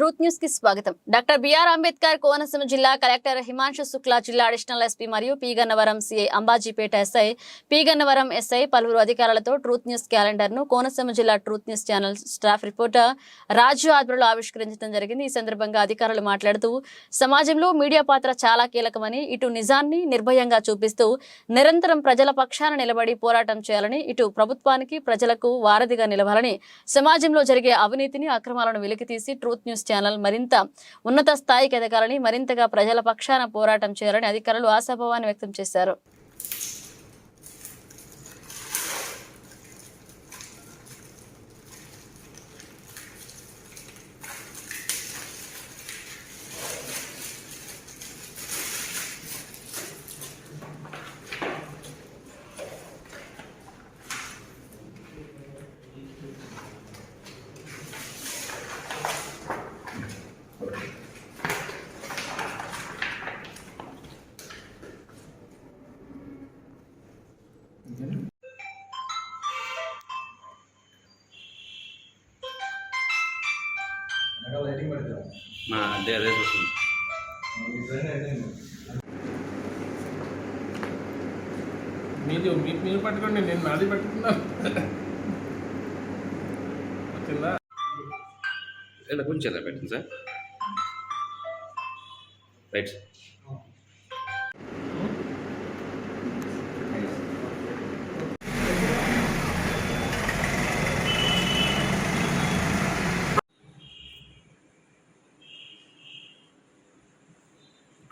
Truth న్యూస్కి స్వాగతం. Doctor BR Ambedkar Konaseema జిల్లా కలెక్టర్ హిమాంశు శుక్లా జిల్లా అడిషనల్ ఎస్పీ మరియు P. Gannavaram CI Ambajipeta SI P. Gannavaram SI పలువురు అధికారులతో ట్రూత్ న్యూస్ క్యాలెండర్ను కోనసీమ జిల్లా truth news channel staff reporter Raju ఆధ్వర్యంలో ఆవిష్కరించడం జరిగింది. ఈ సందర్భంగా అధికారులు మాట్లాడుతూ సమాజంలో మీడియా పాత్ర చాలా కీలకమని ఇటు నిజాన్ని నిర్భయంగా చూపిస్తూ నిరంతరం ప్రజల పక్షాన నిలబడి పోరాటం చేయాలని ఇటు ప్రభుత్వానికి ప్రజలకు వారధిగా నిలవాలని సమాజంలో జరిగే అవినీతిని అక్రమాలను వెలికితీసి ట్రూత్ న్యూస్ ఛానల్ మరింత ఉన్నత స్థాయికి ఎదగాలని మరింతగా ప్రజల పక్షాన పోరాటం చేయాలని అధికారులు ఆశాభావాన్ని వ్యక్తం చేశారు. అదే అదే చూస్తుంది. మీది మీకు మీరు పట్టుకోండి నేను నాది పట్టుకున్నాను వచ్చిందా? ఇలా కొంచెం పెట్టండి సార్. రైట్. సార్